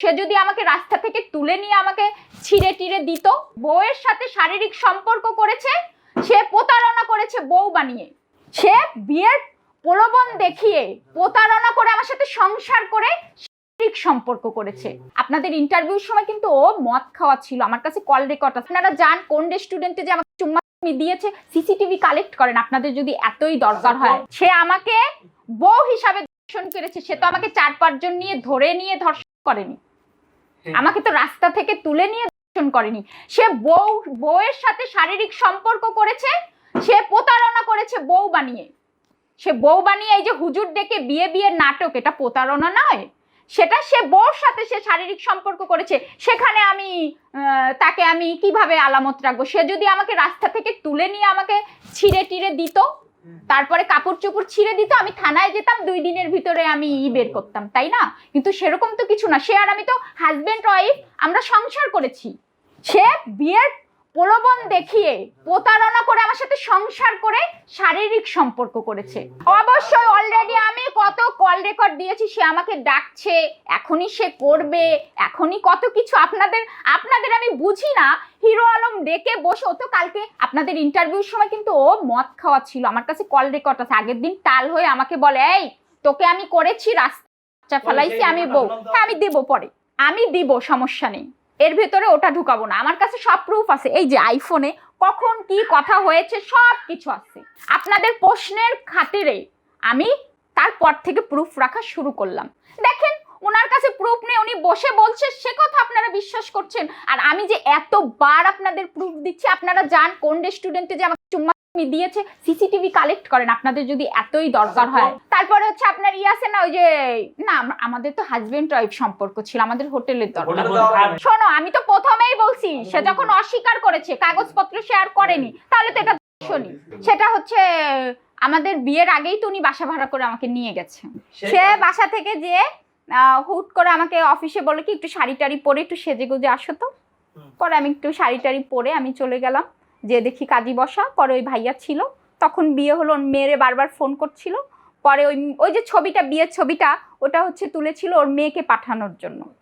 সে যদি আমাকে রাস্তা থেকে তুলে নিয়ে আমাকে ছিঁড়ে টিড়ে দিত, বউয়ের সাথে শারীরিক সম্পর্ক করেছে, সে প্রতারণা করেছে বউ বানিয়ে। সে বিয়ের প্রলোভন দেখিয়ে প্রতারণা করে আমার সাথে সংসার করে শারীরিক সম্পর্ক করেছে। আপনাদের ইন্টারভিউর সময় কিন্তু ও মদ খাওয়া ছিল, আমার কাছে কল রেকর্ড আছে। আপনারা যান, কোন রেস্টুরেন্টে যে আমাকে চুম্মি দিয়েছে সিসিটিভি কালেক্ট করেন, আপনাদের যদি এতই দরকার হয়। সে আমাকে বউ হিসাবে ধর্ষণ করেছে, সে তো আমাকে চার পাঁচজন নিয়ে ধরে নিয়ে ধর্ষণ করেনি। আমাকে তো রাস্তা থেকে তুলে নিয়ে ধর্ষণ করেনি। সে বউ, বউয়ের সাথে শারীরিক সম্পর্ক করেছে, সে প্রতারণা করেছে বউ বানিয়ে। সে বউ বানিয়ে এই যে হুজুর ডেকে বিয়ে বিয়ের নাটক, এটা প্রতারণা নয়। সেটা সে বউর সাথে সে শারীরিক সম্পর্ক করেছে। সেখানে আমি তাকে আমি কীভাবে আলামত রাখব? সে যদি আমাকে রাস্তা থেকে তুলে নিয়ে আমাকে ছিঁড়ে টিড়ে দিত তারপরে কাপড় চোপড় ছিঁড়ে দিত আমি থানায় যেতাম দুই দিনের ভিতরে আমি ই বের করতাম তাই না? কিন্তু সেরকম তো কিছু না। সে আর আমি তো হাজবেন্ড ওয়াইফ আমরা সংসার করেছি। সে বিয়ের প্রলোভন দেখিয়ে প্রতারণা করে আমার সাথে সংসার করে শারীরিক সম্পর্ক করেছে। অবশ্যই অলরেডি কল রেকর্ড দিয়েছি সে আমাকে ডাকছে এখনই সে করবে এখনই কত কিছু আপনাদের আপনাদের আমি বুঝি না। হিরো আলম ডেকে বসে ও তো কালকে আপনাদের ইন্টারভিউর সময় কিন্তু ও মদ খাওয়া ছিল। আমার কাছে কল রেকর্ড আছে। আগের দিন টাল হয়ে আমাকে বলে এই তোকে আমি করেছি রাস্তা ফেলাইছি আমি বউ। হ্যাঁ আমি দেবো পরে। আমি দিব সমস্যা নেই। এর ভেতরে ওটা ঢুকাবো না। আমার কাছে সব প্রুফ আছে। এই যে আইফোনে কখন কি কথা হয়েছে সব কিছু আছে। আপনাদের প্রশ্নের খাতিরে আমি তারপর থেকে প্রুফ রাখা শুরু করলাম। দেখেন ওনার কাছে প্রুফ নেই উনি বসে বলছে সে কথা আপনারা বিশ্বাস করছেন। আর আমি যে এতবার আপনাদের প্রুফ দিচ্ছি আপনারা যান কোন রেস্টুরেন্টে যে আমাকে চুম্মা দিয়েছে সিসিটিভি কালেক্ট করেন। আপনাদের যদি এতই দরকার হয়। তারপরে হচ্ছে আপনার ই আছে না ওই যে না আমাদের তো হাজবেন্ড ওয়াইফ সম্পর্ক ছিল আমাদের হোটেলের দরকার। শোনো আমি তো প্রথমেই বলছি সে যখন অস্বীকার করেছে কাগজপত্র শেয়ার করেনি তাহলে তো এটা শোনি সেটা হচ্ছে আমাদের বিয়ের আগেই তো উনি বাসা ভাড়া করে আমাকে নিয়ে গেছে সে বাসা থেকে যে হুট করে আমাকে অফিসে বলে কি একটু শাড়ি টাড়ি পরে একটু সেজে গুজে আসো তো। পরে আমি একটু শাড়ি টাড়ি পরে আমি চলে গেলাম। যে দেখি কাজী বসা পরে ওই ভাইয়া ছিল। তখন বিয়ে হলো ওর মেয়েরে বারবার ফোন করছিল। পরে ওই ওই যে ছবিটা বিয়ের ছবিটা ওটা হচ্ছে তুলেছিল ওর মেয়েকে পাঠানোর জন্য।